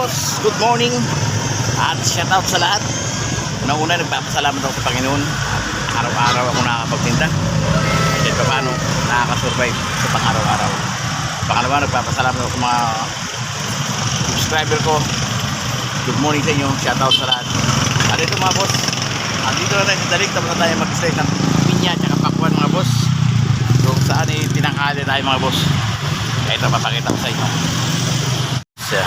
Boss, good morning at shout out sa lahat. Una-una nagpapasalamat ako sa Panginoon at araw-araw ako nakakapagtinda. Kahit pa paano, nakakasurvive sa pang-araw-araw. Pangalawa, nagpapasalamat ako sa mga subscriber ko. Good morning sa inyo, shout out sa lahat. At ito mga boss, andito na tayo sa dalig, tapos na tayo mag-stay ng pinya at pakwan mga boss. Kung saan eh, tinanghali tayo mga boss. Ito, papakita ko sa inyo. Siya.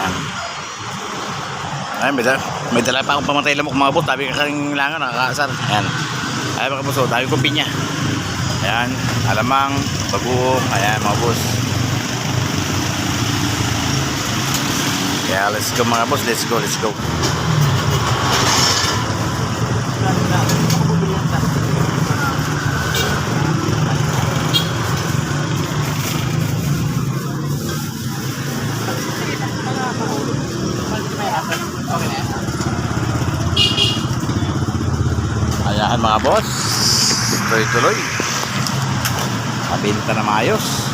Yan. Ay, may dala, may dala pa akong pamatay lamok mga boss. Tabi ka karing langan, nakakaasar. Yan. Ay mga boss, oh, tabi kong pinya. Ayan, alamang, bagoong, ayan mga boss. Kaya let's go mga boss, let's go, let's go. Ayan mga boss, tuloy-tuloy. Mabinta na maayos.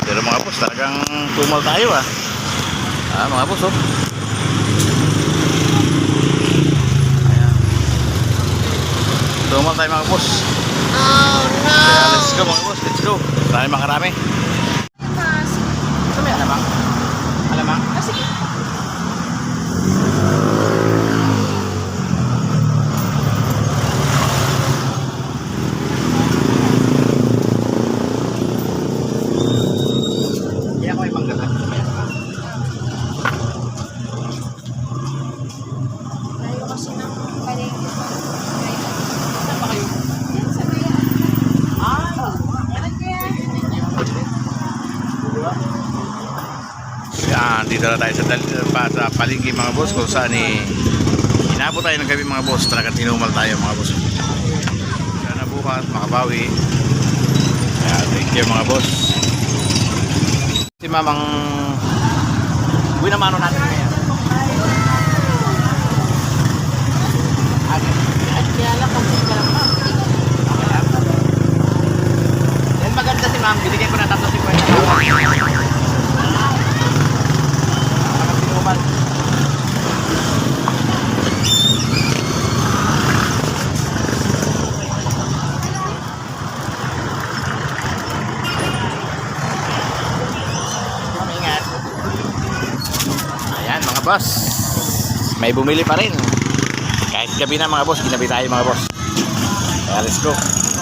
Pero mga boss, talagang tumal tayo ah. Ah, mga boss oh. Ayan. Tumal tayo mga boss. Oh no! Kaya let's go mga boss, let's go. Tayo makarami. Ito may alamang? Alamang? Ah, sige. Kaya ako ay manggala. Tayo kasi ng palengke pa. Saan ba kayo? Yan sa kaya. Ah, Yan kaya. Yan, dito na tayo sa, pa, sa palengke mga boss kung saan eh, inabot tayo ng gabi mga boss. Talaga tinumal tayo mga boss. Sana bukas makabawi. Kaya thank you mga boss. Si mamang Uy na mano natin ngayon. Kaya lang kasi ka lang ma'am. Yan maganda si ma'am. Binigay ko na tatlo si Kuya. Parang tinumal. Ingat. Ayan mga boss. May bumili pa rin. Kahit gabi na mga boss, ginabi tayo mga boss. Kaya let's go.